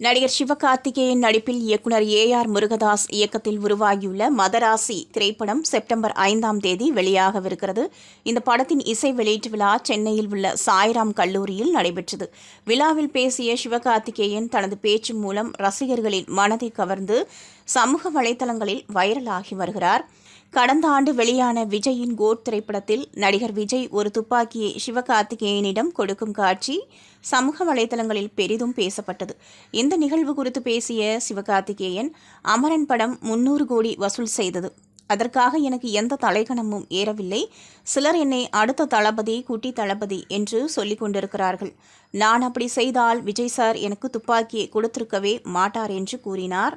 நடிகர் சிவகார்த்திகேயன் நடிப்பில் இயக்குனர் ஏ ஆர் முருகதாஸ் இயக்கத்தில் உருவாகியுள்ள மதராசி திரைப்படம் செப்டம்பர் ஐந்தாம் தேதி வெளியாகவிருக்கிறது. இந்த படத்தின் இசை வெளியீட்டு விழா சென்னையில் உள்ள சாய்ராம் கல்லூரியில் நடைபெற்றது. விழாவில் பேசிய சிவகார்த்திகேயன் தனது பேச்சு மூலம் ரசிகர்களின் மனதை கவர்ந்து சமூக வலைதளங்களில் வைரலாகி வருகிறார். கடந்த ஆண்டு வெளியான விஜயின் கோட் திரைப்படத்தில் நடிகர் விஜய் ஒரு துப்பாக்கியை சிவகார்த்திகேயனிடம் கொடுக்கும் காட்சி சமூக வலைதளங்களில் பெரிதும் பேசப்பட்டது. இந்த நிகழ்வு குறித்து பேசிய சிவகார்த்திகேயன் அமரன் படம் முன்னூறு கோடி வசூல் செய்தது. அதற்காக எனக்கு எந்த தலைகணமும் ஏறவில்லை. சிலர் என்னை அடுத்த தளபதி குட்டி தளபதி என்று சொல்லிக் கொண்டிருக்கிறார்கள். நான் அப்படி செய்தால் விஜய் சார் எனக்கு துப்பாக்கியை கொடுத்திருக்கவே மாட்டார் என்று கூறினார்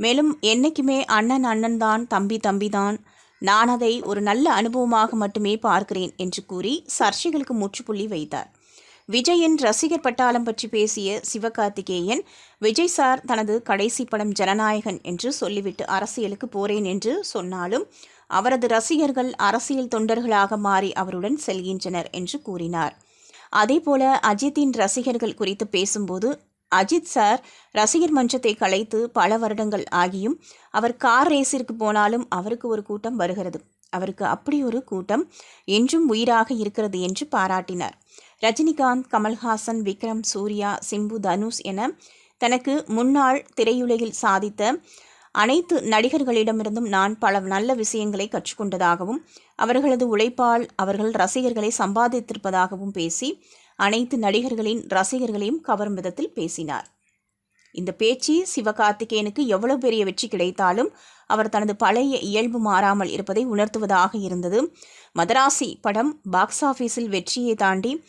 மேலும் என்றைக்குமே அண்ணன் அண்ணன் தான் தம்பி தம்பி தான் நான் அதை ஒரு நல்ல அனுபவமாக மட்டுமே பார்க்கிறேன் என்று கூறி சர்ச்சைகளுக்கு முற்றுப்புள்ளி வைத்தார். விஜயின் ரசிகர் பட்டாளம் பற்றி பேசிய சிவகார்த்திகேயன் விஜய் சார் தனது கடைசி படம் ஜனநாயகன் என்று சொல்லிவிட்டு அரசியலுக்கு போறேன் என்று சொன்னாலும் அவரது ரசிகர்கள் அரசியல் தொண்டர்களாக மாறி அவருடன் செல்கின்றனர் என்று கூறினார். அதேபோல அஜித்தின் ரசிகர்கள் குறித்து பேசும்போது அஜித் சார் ரசிகர் மன்றத்தை கலைத்து பல வருடங்கள் ஆகியும் அவர் கார் ரேஸிற்கு போனாலும் அவருக்கு ஒரு கூட்டம் வருகிறது. அவருக்கு அப்படி ஒரு கூட்டம் என்றும் உயிராக இருக்கிறது என்று பாராட்டினார். ரஜினிகாந்த் கமல்ஹாசன் விக்ரம் சூர்யா சிம்பு தனுஷ் என தனக்கு முன்னாள் திரையுலகில் சாதித்த அனைத்து நடிகர்களிடமிருந்தும் நான் பல நல்ல விஷயங்களை கற்றுக்கொண்டதாகவும் அவர்களது உழைப்பால் அவர்கள் ரசிகர்களை சம்பாதித்திருப்பதாகவும் பேசி அனைத்து நடிகர்களின் ரசிகர்களையும் கவரும் விதத்தில் பேசினார். இந்த பேச்சு சிவகார்த்திகேயனுக்கு எவ்வளவு பெரிய வெற்றி கிடைத்தாலும் அவர் தனது பழைய இயல்பு மாறாமல் இருப்பதை உணர்த்துவதாக இருந்தது. மதராசி படம் பாக்ஸ் ஆஃபீஸில் வெற்றியை தாண்டி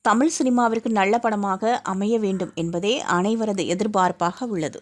தமிழ் சினிமாவிற்கு நல்ல படமாக அமைய வேண்டும் என்பதே அனைவரது எதிர்பார்ப்பாக உள்ளது.